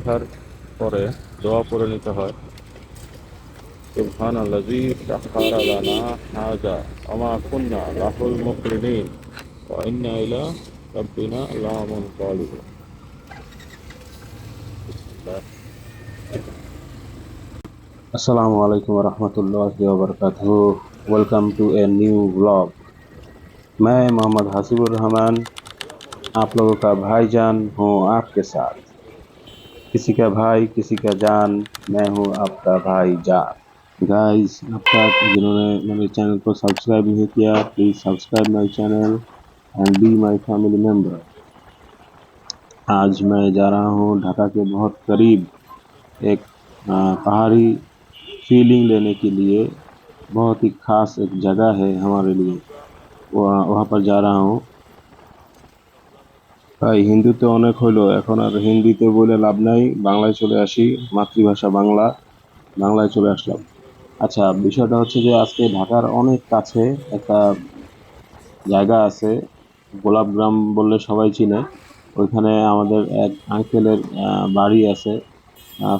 ওঠার পরে দোয়া পড়ে নিতে হয়। সুবহান আল্লাজি সাহার আলানা হাজা, আমা কুন্না লাহুল মুকরিনিন, ওয়া ইন্না ইলা রাব্বিনা লামুন কালিব আসসালামু আলাইকুম রহমতুল্লাহি वबरकू welcome to a new blog मैं मोहम्मद हसीबुर रहमान, आप लोगों का भाईजान हूँ आपके साथ। किसी का भाई, किसी का जान, मैं हूँ आपका भाई जान। गाइस तक जिन्होंने मेरे चैनल को सब्सक्राइब नहीं किया please subscribe my channel and be my family member आज मैं जा रहा हूँ ढाका के बहुत करीब एक पहाड़ी फीलिंग लेने के लिए। बहुत ही खास एक जगह है हमारे लिए। वहाँ पर जा रहा हूँ। ভাই, হিন্দুতে অনেক হইল। এখন আর হিন্দিতে বলে লাভ নাই। বাংলায় চলে আসি, মাতৃভাষা বাংলা। বাংলায় চলে আসলাম। আচ্ছা বিষয়টা হচ্ছে যে আজকে ঢাকার অনেক কাছে একটা জায়গা আছে গোলাপগ্রাম বললে সবাই চিনে। ওইখানে আমাদের এক আঙ্কেলের বাড়ি আছে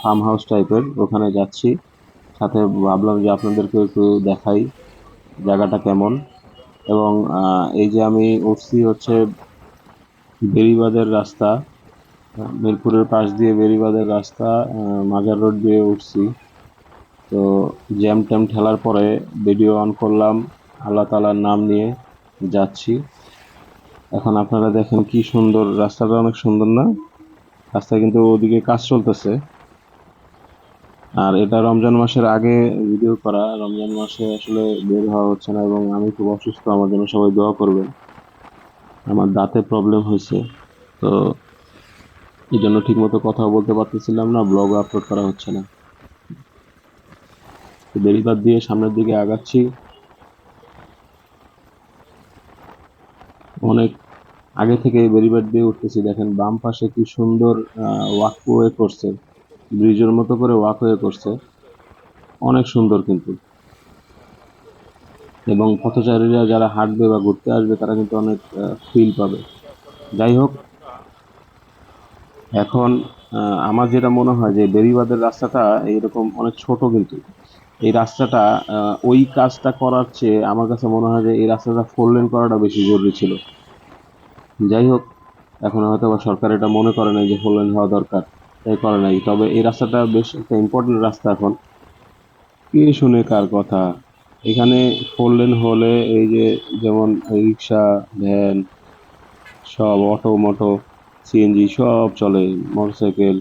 ফার্ম হাউস টাইপের ওখানে যাচ্ছি। সাথে ভাবলাম যে আপনাদেরকে একটু দেখাই জায়গাটা কেমন। এবং এই যে আমি উঠছি হচ্ছে বেরিবাদের রাস্তা, মিরপুরের পাশ দিয়ে বেরিবাদের রাস্তা মাজার রোড দিয়ে উঠছি। তো জ্যাম ট্যাম ঠেলার পরে ভিডিও অন করলাম, আল্লাহ তালার নাম নিয়ে যাচ্ছি। এখন আপনারা দেখেন কি সুন্দর, রাস্তাটা অনেক সুন্দর না? রাস্তায় কিন্তু ওদিকে কাজ চলতেছে। আর এটা রমজান মাসের আগে ভিডিও করা, রমজান মাসে আসলে বের হওয়া হচ্ছে না এবং আমি খুব অসুস্থ, আমার জন্য সবাই দোয়া করবেন। আমার দাঁতে প্রবলেম হয়েছে। তো এই জন্য ঠিক মতো কথা বলতে পারতেছিলাম না ব্লগ আপলোড করা হচ্ছে না। তো বেরিবাদ দিয়ে সামনের দিকে আগাচ্ছি। অনেক আগে থেকে বেরিবাদ দিয়ে উঠতেছি, দেখেন বাম পাশে কি সুন্দর ওয়াকওয়ে করছে। ব্রিজের মতো করে ওয়াকওয়ে করছে। অনেক সুন্দর কিন্তু। এবং পথচারীরা যারা হাঁটবে বা ঘুরতে আসবে, তারা কিন্তু অনেক ফিল পাবে। যাই হোক, এখন আমার যেটা মনে হয় যে বেরিবাদের রাস্তাটা এরকম অনেক ছোট কিন্তু। এই রাস্তাটা ওই কাজটা করার চেয়ে আমার কাছে মনে হয় যে এই রাস্তাটা ফোর লেন করাটা বেশি জরুরি ছিল। যাই হোক, এখন হয়তো বা সরকার এটা মনে করে নাই যে ফোর লেন হওয়া দরকার। তাই করে নাই। তবে এই রাস্তাটা বেশ একটা ইম্পর্টেন্ট রাস্তা এখন। কে শুনে কার কথা? এখানে ফোর লেন হলে এই যে যেমন রিক্সা ভ্যান সব অটো মোটো সিএনজি সব চলে মোটরসাইকেল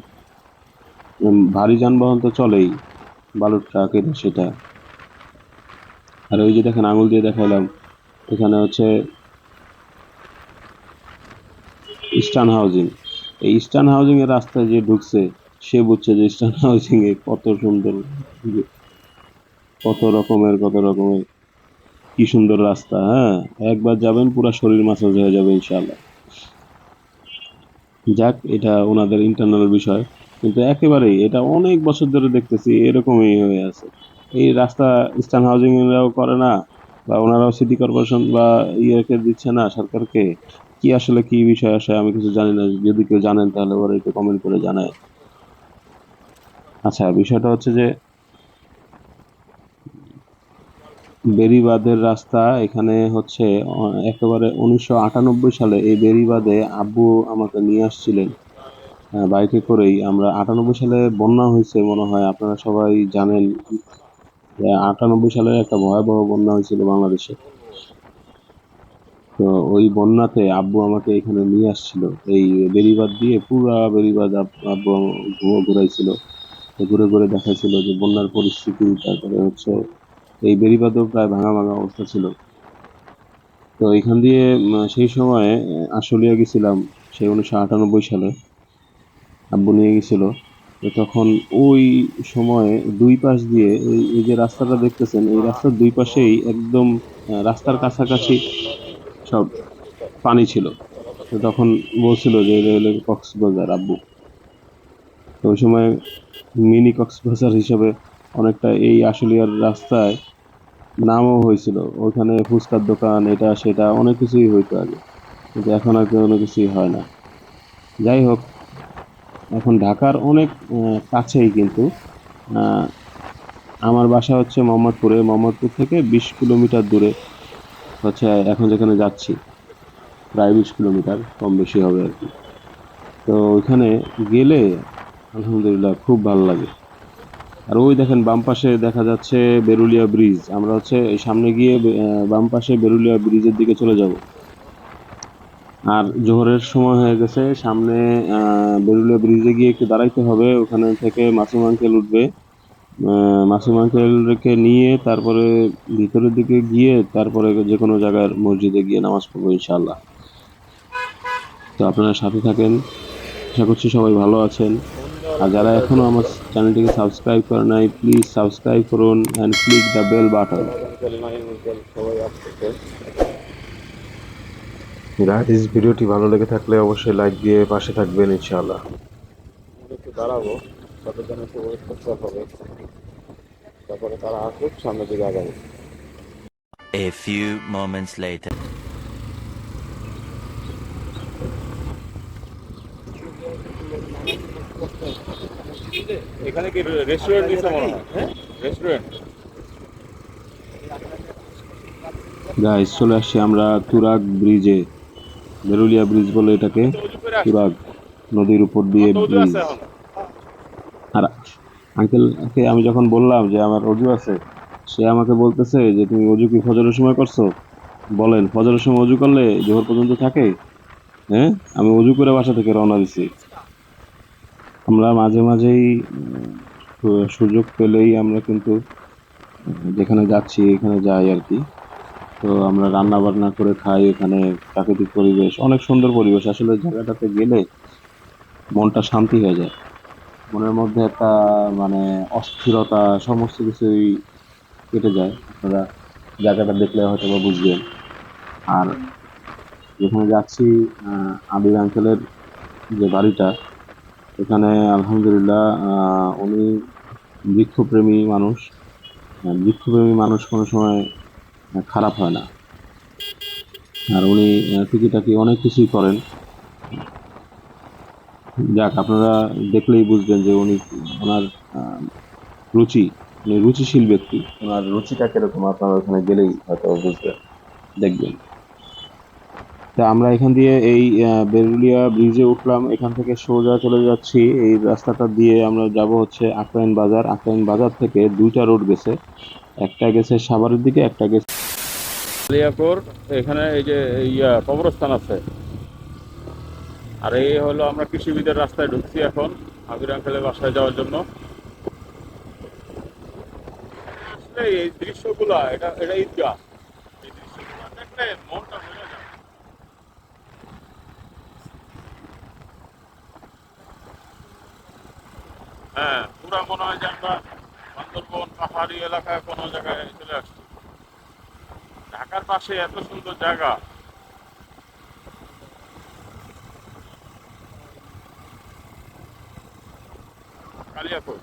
ভারী যানবাহন তো চলেই, বালুর ট্রাক সেটা। আর ওই যে দেখেন আঙুল দিয়ে দেখাইলাম, এখানে হচ্ছে ইস্টার্ন হাউজিং এই ইস্টার্ন হাউজিং এর রাস্তায় যে ঢুকছে, সে বুঝছে যে ইস্টার্ন হাউজিং এ কত সুন্দর কত রকমের কত রকমের। কি সুন্দর রাস্তা হ্যাঁ? একবার যাবেন, পুরো শরীর মাসাজ হয়ে যাবে ইনশাল্লাহ যাক, এটা ওনাদের ইন্টারনাল বিষয়। কিন্তু একেবারেই, এটা অনেক বছর ধরে দেখতেছি, এরকমই হয়ে আছে। এই রাস্তা ইস্টার্ন হাউজিং এরাও করে না, বা ওনারাও সিটি কর্পোরেশন বা ইয়েকে দিচ্ছে না সরকারকে। কি আসলে কি বিষয় আসে, আমি কিছু জানি না। যদি কেউ জানেন, তাহলে ওরা একটু কমেন্ট করে জানায়। আচ্ছা বিষয়টা হচ্ছে যে বেরিবাদের রাস্তা এখানে হচ্ছে একেবারে উনিশশো আটানব্বই সালে এই বেরিবাদে আব্বু আমাকে নিয়ে আসছিলেন। বাইকে করেই আমরা আটানব্বই সালে বন্যা হয়েছে মনে হয়, আপনারা সবাই জানেন আটানব্বই সালে একটা ভয়াবহ বন্যা হয়েছিল বাংলাদেশে। তো ওই বন্যাতে আব্বু আমাকে এখানে নিয়ে আসছিল। এই বেরিবাদ দিয়ে পুরা বেরিবাদ আব্বু ঘুরো ঘুরাইছিল। ঘুরে ঘুরে দেখাইছিল যে বন্যার পরিস্থিতি, তারপরে হচ্ছে এই বেরিবাদও প্রায় ভাঙা ভাঙা অবস্থা ছিল। তো এখান দিয়ে সেই সময়ে আশুলিয়া গেছিলাম, সেই উনিশশো আটানব্বই সালে। আব্বু নিয়ে গেছিল। তো তখন ওই সময়ে দুই পাশ দিয়ে এই এই যে রাস্তাটা দেখতেছেন, এই রাস্তার দুই পাশেই একদম রাস্তার কাছাকাছি সব পানি ছিল। তো তখন বলছিল যে, এটা হলো কক্সবাজার, আব্বু। তো ওই সময় মিনি কক্সবাজার হিসেবে অনেকটা এই আশুলিয়ার রাস্তায় নামও হয়েছিল। ওখানে ফুচকার দোকান, এটা, সেটা, অনেক কিছুই হইতো আগে। কিন্তু এখন আর কোনো কিছুই হয় না। যাই হোক, এখন ঢাকার অনেক কাছেই কিন্তু আমার বাসা হচ্ছে মোহাম্মদপুরে। মোহাম্মদপুর থেকে বিশ কিলোমিটার দূরে হচ্ছে এখন যেখানে যাচ্ছি, প্রায় বিশ কিলোমিটার, কম বেশি হবে আর কি। তো ওইখানে গেলে আলহামদুলিল্লাহ খুব ভালো লাগে। আর ওই দেখেন, বাম পাশে দেখা যাচ্ছে বেরুলিয়া ব্রিজ। আমরা হচ্ছে এই সামনে গিয়ে বাম পাশে বেরুলিয়া ব্রিজের দিকে চলে যাব। আর জোহরের সময় হয়ে গেছে, সামনে বেরুলিয়া ব্রিজে গিয়ে একটু দাঁড়াইতে হবে। ওখানে থেকে মাসুম আঙ্কেল উঠবে। মাসুম আঙ্কেলকে নিয়ে তারপরে ভিতরের দিকে গিয়ে তারপরে যে কোনো জায়গার মসজিদে গিয়ে নামাজ পড়ব, ইনশাআল্লাহ। তো আপনারা সাথে থাকেন। আশা করছি সবাই ভালো আছেন। আর যারা এখনও আমার চ্যানেলটিকে সাবস্ক্রাইব করে নাই প্লিজ সাবস্ক্রাইব করুন and click the bell button guys ভিডিওটি ভালো লেগে থাকলে অবশ্যই লাইক দিয়ে পাশে থাকবেন ইনশাআল্লাহ একটু দাঁড়াবো তাদের জন্য একটু ওয়েট করতে হবে তারপরে তারা আসুক সামনের দিকে আগাবো A few moments later. এখানে কি রেস্টুরেন্ট দিচ্ছে মনে হয়? হ্যাঁ? রেস্টুরেন্ট গাইস চলে আসছি আমরা তুরাগ ব্রিজে বেরুলিয়া ব্রিজ বলে এটাকে তুরাগ নদীর উপর দিয়ে ব্রিজ। আর আঙ্কেলকে আমি যখন বললাম যে আমার অজু আছে সে আমাকে বলতেছে যে তুমি অজু কি ফজরের সময় করছ? বলেন ফজরের সময় অজু করলে জোহর পর্যন্ত থাকে? হ্যাঁ? আমি অজু করে বাসা থেকে রওনা দিছি। আমরা মাঝে মাঝেই সুযোগ পেলেই আমরা কিন্তু, যেখানে যাচ্ছি, এখানে যাই আর কি। তো আমরা রান্না বান্না করে খাই এখানে প্রাকৃতিক পরিবেশ, অনেক সুন্দর পরিবেশ। আসলে জায়গাটাতে গেলে মনটা শান্তি হয়ে যায়। মনের মধ্যে একটা মানে অস্থিরতা, সমস্ত কিছুই কেটে যায়। আপনারা জায়গাটা দেখলে হয়তো বা বুঝবেন। আর যেখানে যাচ্ছি আবির আঙ্কেলের যে বাড়িটা এখানে আলহামদুলিল্লাহ আহ, উনি বৃক্ষপ্রেমী মানুষ। বৃক্ষপ্রেমী মানুষ কোনো সময় খারাপ হয় না। আর উনি টুকিটাকি অনেক কিছুই করেন। যাক আপনারা দেখলেই বুঝবেন যে উনি ওনার রুচি উনি রুচিশীল ব্যক্তি। ওনার রুচিটা কীরকম আপনারা ওখানে গেলেই হয়তো বুঝবেন। দেখবেন। তা আমরা এখান দিয়ে এই বেরুলিয়া ব্রিজে উঠলাম। এখান থেকে সোজা চলে যাচ্ছি। এই রাস্তাটা দিয়ে আমরা যাব হচ্ছে আকরাইন বাজার। আকরাইন বাজার থেকে দুইটা রোড গেছে। একটা গেছে সাভারের দিকে, একটা গেছে এখানে এই যে ইয়া, কবরস্থান আছে। আর এই হলো আমরা কৃষিবিদের রাস্তায় ঢুকছি এখন আবির আঙ্কেলের বাসায় যাওয়ার জন্য। এই দৃশ্যগুলা, এটা এটা ঈদগাহ। এই দৃশ্যগুলো দেখলে মনটা হ্যাঁ পুরা মনে হয় যে আমরা বান্দরবন, পাহাড়ি এলাকায় কোনো জায়গায় চলে আসছি। ঢাকার পাশে এত সুন্দর জায়গা। কালিয়াকোট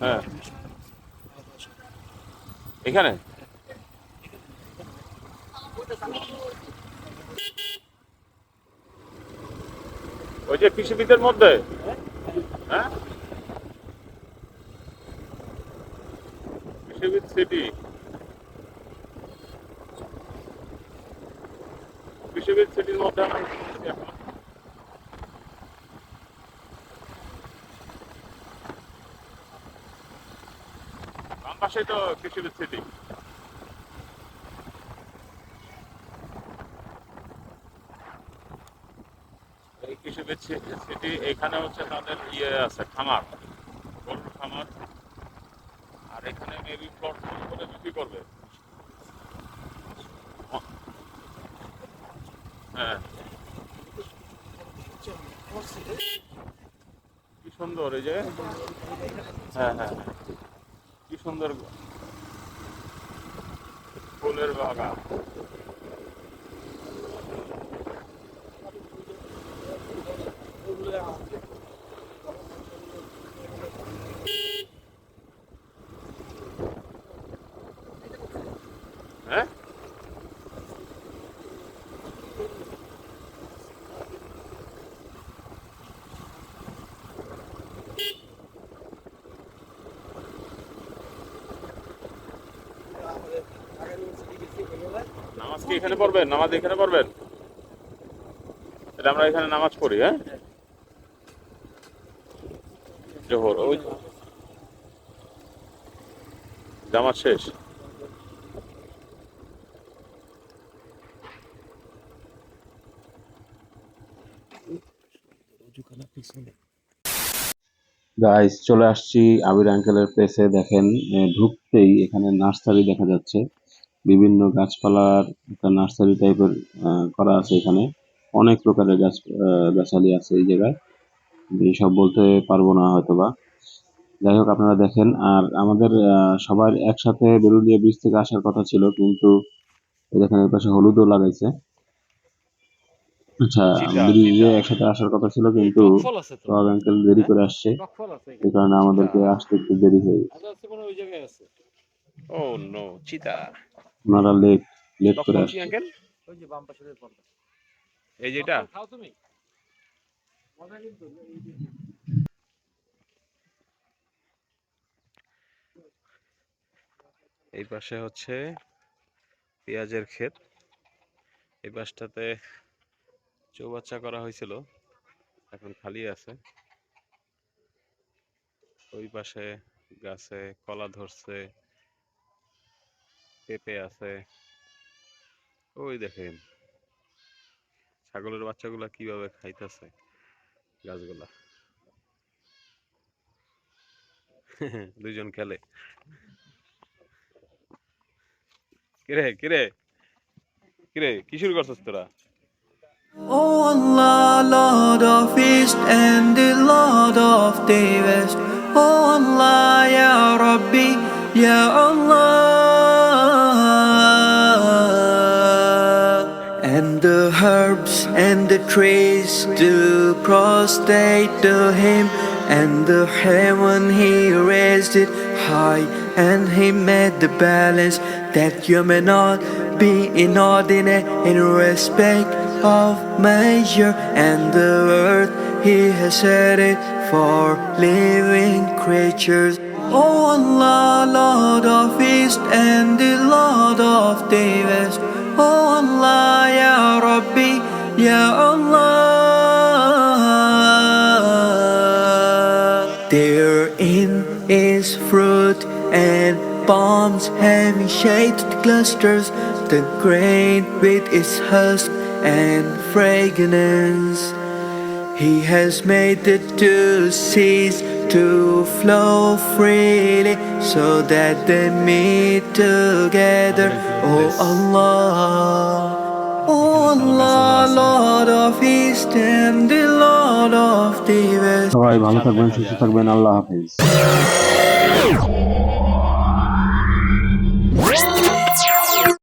হ্যাঁ। এখানে? ওই যে কৃষিবিদের মধ্যে? হ্যাঁ? কৃষিবিদ সিটি। কৃষিবিদ সিটির মধ্যে বাম পাশে তো কৃষিবিদ সিটি। কৃষিবিদ সিটি এখানে হচ্ছে তাদের ইয়ে আছে, খামার, গরুর খামার। আর এখানে মেবি প্লট করে বিক্রি করবে। হ্যাঁ। কি সুন্দর এই যে হ্যাঁ হ্যাঁ। কি সুন্দর ফুলের বাগান হ্যাঁ এখানে পড়বেন? নামাজ এখানে পড়বেন? তাহলে আমরা এখানে নামাজ পড়ি হ্যাঁ? জোহর, ওই জামাত শেষ। চলে আসছি আবির আঙ্কেলের প্লেসে দেখেন ঢুকতেই এখানে নার্সারি দেখা যাচ্ছে। বিভিন্ন গাছপালার একটা নার্সারি টাইপের করা আছে এখানে। অনেক প্রকারের গাছ আহ, গাছালি আছে এই জায়গায়। সব বলতে পারব না হয়তোবা। যাই হোক আপনারা দেখেন আর আমাদের আহ, সবার একসাথে বেরুলিয়া ব্রিজ থেকে আসার কথা ছিল কিন্তু দেখেন এর পাশে হলুদও লাগাইছে। আচ্ছা ব্রিজে একসাথে আসার কথা ছিল কিন্তু দেরি করে আসছে। এই কারণে আমাদেরকে আসতে একটু দেরি হয়ে গেছে। আচ্ছা আছে কোনো ওই জায়গায় আছে? ও নো চিতা। ওনারা লেট লেট করে আসছে। আঙ্কেল ওই যে বাম পাশের ফলটা এই যেটা খাও তুমি। মজা কিন্তু এই পাশে হচ্ছে পেঁয়াজের ক্ষেত। এই পাশটাতে চৌবাচ্চা করা হয়েছিল এখন খালি আছে। ওই পাশে গাছে কলা ধরছে। পেঁপে আছে ওই দেখেন ছাগলের বাচ্চাগুলা কীভাবে খাইতেছে গাছগুলা দুইজন খেলে কিরে কিরে কিরে কি শুরু করছিস তোরা Oh Allah, Lord of East and the Lord of the West. Oh Allah, Ya Rabbi, Ya Allah. Herbs and the trees do prostrate to Him, and the heaven He raised it high, and He made the balance that you may not be inordinate in respect of measure, and the earth He has set it for living creatures. Oh Allah, Lord of East and the Lord of the West. Oh Allah, Ya Rabbi, Ya Allah. Therein is fruit and palms having shaded clusters, the grain with its husk and fragrance. He has made the two seas to flow freely so that they meet together. Oh Allah. Oh Allah, Lord of East and the Lord of the West. সবাই ভালো থাকবেন সুস্থ থাকবেন আল্লাহ হাফেজ